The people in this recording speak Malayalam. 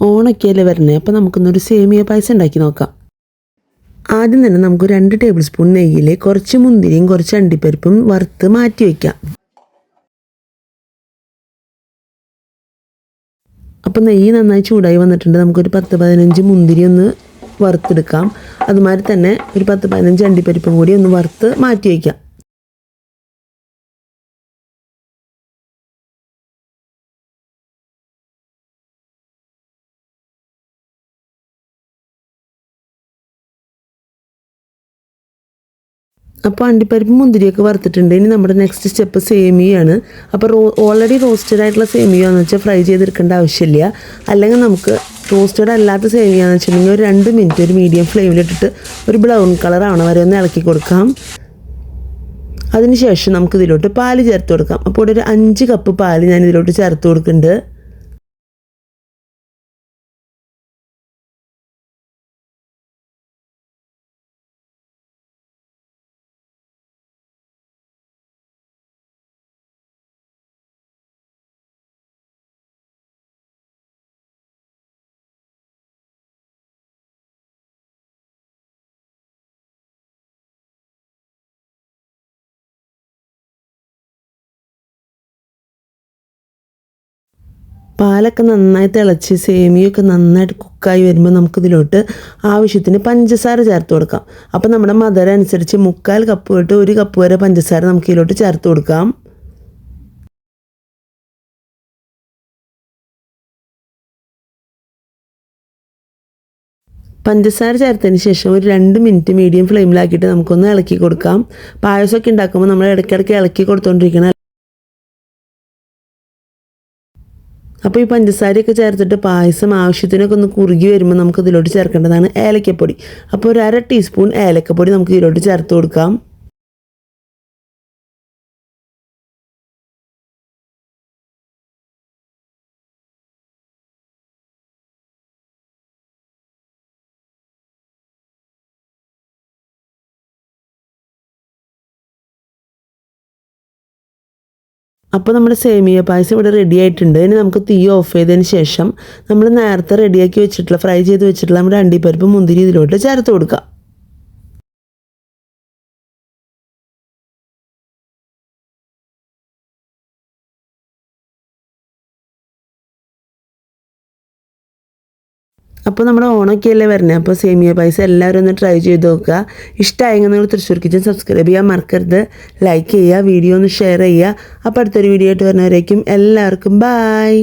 ഓണൊക്കെയല്ലേ വരണേ? അപ്പോൾ നമുക്കൊന്നൊരു സേമിയ പായസം ഉണ്ടാക്കി നോക്കാം. ആദ്യം തന്നെ നമുക്ക് രണ്ട് ടേബിൾ സ്പൂൺ നെയ്യിൽ കുറച്ച് മുന്തിരിയും കുറച്ച് അണ്ടിപ്പരിപ്പും വറുത്ത് മാറ്റി വയ്ക്കാം അപ്പോൾ നെയ്യ് നന്നായി ചൂടായി വന്നിട്ടുണ്ട്. നമുക്കൊരു പത്ത് പതിനഞ്ച് മുന്തിരി ഒന്ന് വറുത്തെടുക്കാം. അതുമാതിരി തന്നെ ഒരു പത്ത് പതിനഞ്ച് അണ്ടിപ്പരിപ്പും കൂടി ഒന്ന് വറുത്ത് മാറ്റി വയ്ക്കാം അപ്പോൾ അണ്ടിപ്പരിപ്പ് മുന്തിരിയൊക്കെ വറുത്തിട്ടുണ്ട്. ഇനി നമ്മുടെ നെക്സ്റ്റ് സ്റ്റെപ്പ് സേമിയാണ് അപ്പോൾ റോ ഓൾറെഡി റോസ്റ്റഡ് ആയിട്ടുള്ള സേമിയാന്ന് വെച്ചാൽ ഫ്രൈ ചെയ്തെടുക്കേണ്ട ആവശ്യമില്ല. അല്ലെങ്കിൽ നമുക്ക് റോസ്റ്റഡ് അല്ലാത്ത സേമിയാന്ന് വെച്ചിട്ടുണ്ടെങ്കിൽ ഒരു രണ്ട് മിനിറ്റ് ഒരു മീഡിയം ഫ്ലെയിമിലിട്ടിട്ട് ഒരു ബ്രൗൺ കളർ ആവണ. വരെ ഒന്ന് ഇളക്കി കൊടുക്കാം. അതിനുശേഷം നമുക്ക് ഇതിലോട്ട് പാൽ ചേർത്ത് കൊടുക്കാം. അപ്പോൾ ഒരു അഞ്ച് കപ്പ് പാൽ ഞാൻ ഇതിലോട്ട് ചേർത്ത് കൊടുക്കുന്നുണ്ട്. പാലൊക്കെ നന്നായി തിളച്ച് സേമിയൊക്കെ നന്നായിട്ട് കുക്കായി വരുമ്പോൾ നമുക്കിതിലോട്ട് ആവശ്യത്തിന് പഞ്ചസാര ചേർത്ത് കൊടുക്കാം. അപ്പോൾ നമ്മുടെ മധുരം അനുസരിച്ച് മുക്കാൽ കപ്പ് തൊട്ട് ഒരു കപ്പ് വരെ പഞ്ചസാര നമുക്ക് ഇതിലോട്ട് ചേർത്ത് കൊടുക്കാം. പഞ്ചസാര ചേർത്തതിന് ശേഷം ഒരു രണ്ട് മിനിറ്റ് മീഡിയം ഫ്ലെയിമിലാക്കിയിട്ട് നമുക്കൊന്ന് ഇളക്കി കൊടുക്കാം. പായസമൊക്കെ ഉണ്ടാക്കുമ്പോൾ നമ്മൾ ഇടയ്ക്കിടയ്ക്ക് ഇളക്കി കൊടുത്തുകൊണ്ടിരിക്കണം അപ്പോൾ ഈ പഞ്ചസാരയൊക്കെ ചേർത്തിട്ട് പായസം ആവശ്യത്തിനൊക്കെ ഒന്ന് കുറുകി വരുമ്പോൾ നമുക്ക് ഇതിലോട്ട് ചേർക്കേണ്ടതാണ് ഏലക്കപ്പൊടി. അപ്പോൾ ഒരു അര ടീസ്പൂൺ ഏലക്കപ്പൊടി നമുക്ക് ഇതിലോട്ട് ചേർത്ത് കൊടുക്കാം. അപ്പോൾ നമ്മുടെ സേമിയ പായസം ഇവിടെ റെഡി ആയിട്ടുണ്ട്. ഇനി നമുക്ക് തീ ഓഫ് ചെയ്തതിന് ശേഷം നമ്മൾ നേരത്തെ റെഡിയാക്കി വെച്ചിട്ടുള്ള ഫ്രൈ ചെയ്ത് വെച്ചിട്ടുള്ള നമ്മുടെ അണ്ടിപ്പരിപ്പ് മുന്തിരി ഇതിലോട്ട് ചേർത്ത് കൊടുക്കാം. അപ്പോൾ നമ്മുടെ ഓണൊക്കെയല്ലേ വരുന്നത് അപ്പോൾ സേമിയ പായസം എല്ലാവരും ഒന്ന് ട്രൈ ചെയ്ത് നോക്കുക. ഇഷ്ടമായെങ്കിൽ നിങ്ങൾ തൃശ്ശൂർ കിച്ചൻ സബ്സ്ക്രൈബ് ചെയ്യാൻ മറക്കരുത്. ലൈക്ക് ചെയ്യുക വീഡിയോ ഒന്ന് ഷെയർ ചെയ്യുക. അപ്പോൾ അടുത്തൊരു വീഡിയോ ആയിട്ട് വരുന്നവരേക്കും എല്ലാവർക്കും ബായ്